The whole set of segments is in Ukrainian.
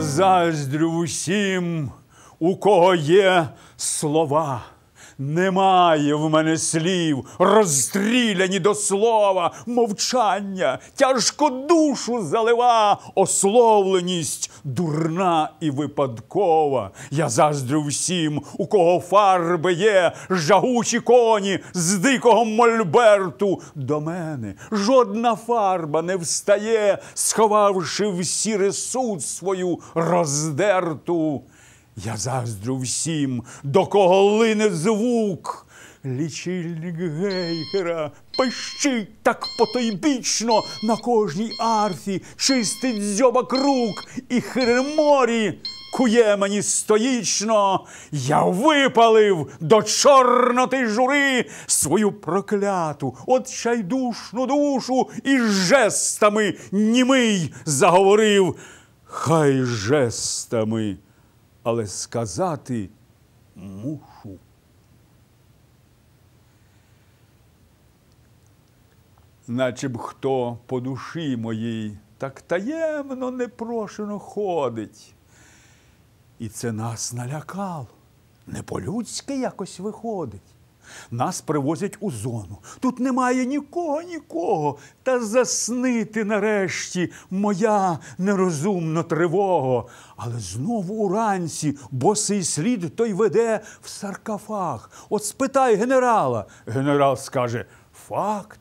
Заздрю усім, у кого є слова. Немає в мене слів, розстріляні до слова, мовчання, тяжко душу залива, ословленість дурна і випадкова. Я заздрю всім, у кого фарби є, жагучі коні з дикого мольберту до мене. Жодна фарба не встає, сховавши в сіре суд свою роздерту. Я заздрю всім, до кого лине звук. Лічильник гейгера пищить так потойбічно на кожній арфі, чистить дзьобак рук і хиреморі кує мені стоїчно. Я випалив до чорноти жури свою прокляту, отчайдушну душу і жестами німий заговорив. Хай жестами але сказати мушу. Наче б хто по душі моїй так таємно непрошено ходить. І це нас налякало. Не по-людськи якось виходить. Нас привозять у зону. Тут немає нікого, нікого. Та заснити нарешті моя нерозумна тривога. Але знову уранці босий слід той веде в саркофаг. От спитай генерала. Генерал скаже: факт.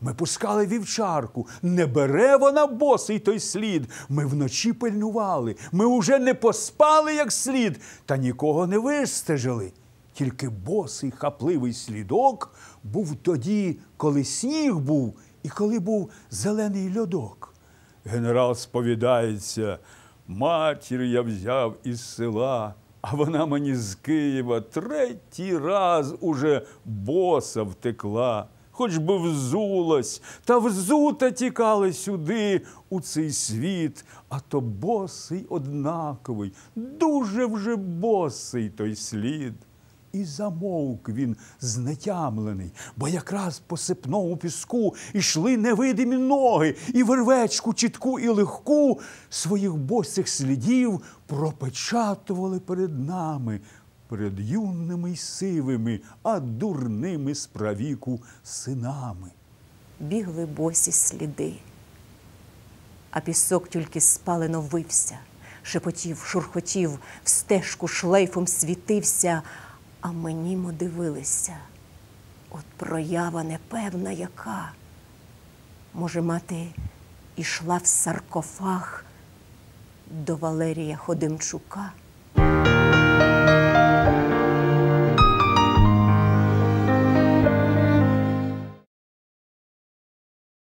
Ми пускали вівчарку, не бере вона босий той слід. Ми вночі пильнували, ми уже не поспали як слід, та нікого не вистежили. Тільки босий хапливий слідок був тоді, коли сніг був і коли був зелений льодок. Генерал сповідається, матір я взяв із села, а вона мені з Києва третій раз уже боса втекла. Хоч би взулась, та взута тікала сюди, у цей світ, а то босий однаковий, дуже вже босий той слід. І замовк він знетямлений, бо якраз по сипному піску йшли невидимі ноги, і вервечку чітку і легку своїх босих слідів пропечатували перед нами, перед юними й сивими, а дурними справіку синами. Бігли босі сліди, а пісок тільки спалено вився, шепотів, шурхотів, в стежку шлейфом світився, а мені мо дивилися. От проява непевна яка. Може, мати ішла в саркофаг до Валерія Ходимчука.